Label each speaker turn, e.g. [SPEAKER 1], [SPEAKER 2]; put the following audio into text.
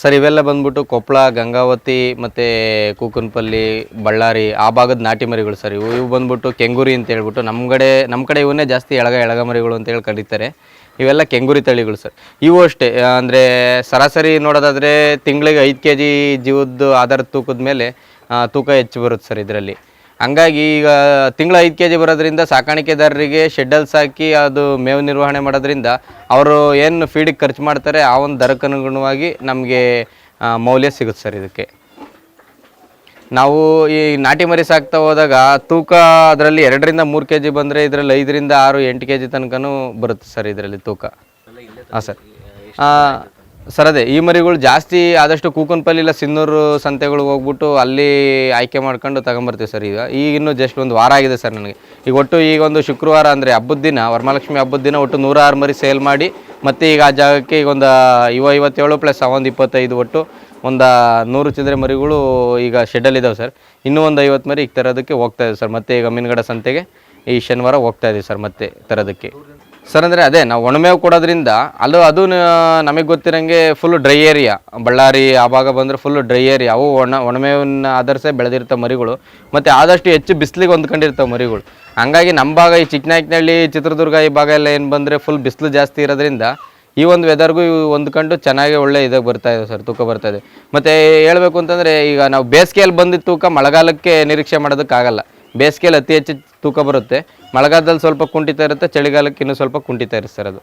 [SPEAKER 1] Sir, ಇವೆಲ್ಲ ಬಂದ್ಬಿಟ್ಟು ಕೊಪ್ಪಳ ಗಂಗಾವತಿ ಮತ್ತು ಕೂಕನಪಲ್ಲಿ, ಬಳ್ಳಾರಿ, ಆ ಭಾಗದ ನಾಟಿ ಮರಿಗಳು ಸರ್. ಇವು ಇವು ಬಂದ್ಬಿಟ್ಟು ಕೆಂಗೂರಿ ಅಂತ ಹೇಳ್ಬಿಟ್ಟು ನಮ್ಮ ಕಡೆ ನಮ್ಮ ಕಡೆ ಇವನ್ನೇ ಜಾಸ್ತಿ ಎಳಗ ಎಳಗ ಮರಿಗಳು ಅಂತೇಳಿ ಕರೀತಾರೆ. ಇವೆಲ್ಲ ಕೆಂಗೂರಿ ತಳಿಗಳು ಸರ್. ಇವು ಅಷ್ಟೇ, ಅಂದರೆ ಸರಾಸರಿ ನೋಡೋದಾದರೆ ತಿಂಗಳಿಗೆ ಐದು ಕೆ ಜಿ ಜೀವದ್ದು ಆಧಾರದ ತೂಕದ ಮೇಲೆ ತೂಕ ಹೆಚ್ಚು ಬರುತ್ತೆ ಸರ್ ಇದರಲ್ಲಿ. ಹಂಗಾಗಿ ಈಗ ತಿಂಗಳ ಐದು ಕೆ ಜಿ ಬರೋದ್ರಿಂದ ಸಾಕಾಣಿಕೆದಾರರಿಗೆ ಶೆಡ್ಡಲ್ಸ್ ಹಾಕಿ ಅದು ಮೇವು ನಿರ್ವಹಣೆ ಮಾಡೋದ್ರಿಂದ ಅವರು ಏನು ಫೀಡಿಗೆ ಖರ್ಚು ಮಾಡ್ತಾರೆ ಆ ಒಂದು ದರಕ್ಕನುಗುಣವಾಗಿ ನಮಗೆ ಮೌಲ್ಯ ಸಿಗುತ್ತೆ ಸರ್ ಇದಕ್ಕೆ. ನಾವು ಈ ನಾಟಿ ಮರಿ ಸಾಕ್ತಾ ಹೋದಾಗ ತೂಕ ಅದರಲ್ಲಿ ಎರಡರಿಂದ ಮೂರು ಕೆ ಜಿ ಬಂದರೆ ಇದರಲ್ಲಿ ಐದರಿಂದ ಆರು ಎಂಟು ಕೆ ಜಿ ತನಕನೂ ಬರುತ್ತೆ ಸರ್ ಇದರಲ್ಲಿ ತೂಕ. ಹಾಂ ಸರ್. ಸರ್, ಅದೇ, ಈ ಮರಿಗಳು ಜಾಸ್ತಿ ಆದಷ್ಟು ಕೂಕನ್ಪಲ್ಲಿ ಇಲ್ಲ ಸಿನ್ನೂರು ಸಂತೆಗಳಿಗೆ ಹೋಗ್ಬಿಟ್ಟು ಅಲ್ಲಿ ಆಯ್ಕೆ ಮಾಡ್ಕೊಂಡು ತಗೊಂಬರ್ತೀವಿ ಸರ್ ಈಗ. ಈಗ ಇನ್ನೂ ಜಸ್ಟ್ ಒಂದು ವಾರ ಆಗಿದೆ ಸರ್ ನನಗೆ. ಈಗ ಒಟ್ಟು ಈಗ ಒಂದು ಶುಕ್ರವಾರ ಅಂದರೆ ಹಬ್ಬದ ದಿನ, ವರಮಹಾಲಕ್ಷ್ಮಿ ಹಬ್ಬದ ದಿನ ಒಟ್ಟು ನೂರಾರು ಮರಿ ಸೇಲ್ ಮಾಡಿ, ಮತ್ತು ಈಗ ಆ ಜಾಗಕ್ಕೆ ಈಗ ಒಂದು ಇವ ಐವತ್ತೇಳು ಪ್ಲಸ್ ಒಂದು ಇಪ್ಪತ್ತೈದು ಒಟ್ಟು ಒಂದು ನೂರು ಚಿಲ್ಲರೆ ಮರಿಗಳು ಈಗ ಶೆಡ್ಡಲ್ಲಿ ಇದಾವೆ ಸರ್. ಇನ್ನೂ ಒಂದು ಐವತ್ತು ಮರಿ ಈಗ ತರೋದಕ್ಕೆ ಹೋಗ್ತಾ ಇದೆ ಸರ್. ಮತ್ತೆ ಈಗ ಮೀನುಗಡ ಸಂತೆಗೆ ಈ ಶನಿವಾರ ಹೋಗ್ತಾ ಇದೆ ಸರ್ ಮತ್ತೆ ತರೋದಕ್ಕೆ. ಸರ್, ಅಂದರೆ ಅದೇ, ನಾವು ಒಣಮೇವು ಕೊಡೋದ್ರಿಂದ ಅಲ್ಲೂ ಅದು ನಮಗೆ ಗೊತ್ತಿರೋಂಗೆ ಫುಲ್ ಡ್ರೈ ಏರಿಯಾ ಬಳ್ಳಾರಿ ಆ ಭಾಗ ಬಂದರೆ ಫುಲ್ ಡ್ರೈ ಏರಿಯಾ ಅವು ಒಣ ಒಣಮೇವನ್ನ ಆಧರಿಸೇ ಬೆಳೆದಿರ್ತವೆ ಮರಿಗಳು. ಮತ್ತು ಆದಷ್ಟು ಹೆಚ್ಚು ಬಿಸಿಲಿಗೆ ಹೊಂದ್ಕೊಂಡಿರ್ತವೆ ಮರಿಗಳು. ಹಂಗಾಗಿ ನಮ್ಮ ಭಾಗ ಈ ಚಿಕ್ಕನಾಯಕನಹಳ್ಳಿ ಚಿತ್ರದುರ್ಗ ಈ ಭಾಗ ಎಲ್ಲ ಏನು ಬಂದರೆ ಫುಲ್ ಬಿಸಿಲು ಜಾಸ್ತಿ ಇರೋದ್ರಿಂದ ಈ ಒಂದು ವೆದರ್ಗೂ ಇವು ಹೊಂದ್ಕೊಂಡು ಚೆನ್ನಾಗಿ ಒಳ್ಳೆ ಇದಾಗ ಬರ್ತಾ ಇದೆ ಸರ್, ತೂಕ ಬರ್ತಾ ಇದೆ. ಮತ್ತು ಹೇಳಬೇಕು ಅಂತಂದರೆ ಈಗ ನಾವು ಬೇಸಿಗೆಯಲ್ಲಿ ಬಂದಿದ್ದ ತೂಕ ಮಳೆಗಾಲಕ್ಕೆ ನಿರೀಕ್ಷೆ ಮಾಡೋದಕ್ಕಾಗಲ್ಲ. ಬೇಸಿಗೆಯಲ್ಲಿ ಅತಿ ಹೆಚ್ಚು ತೂಕ ಬರುತ್ತೆ. ಮಳೆಗಾಲದಲ್ಲಿ ಸ್ವಲ್ಪ ಕುಂಠಿತ ಇರುತ್ತೆ, ಚಳಿಗಾಲಕ್ಕೆ ಇನ್ನೂ ಸ್ವಲ್ಪ ಕುಂಠಿತ ಇರುತ್ತೆ ಸರ್ ಅದು.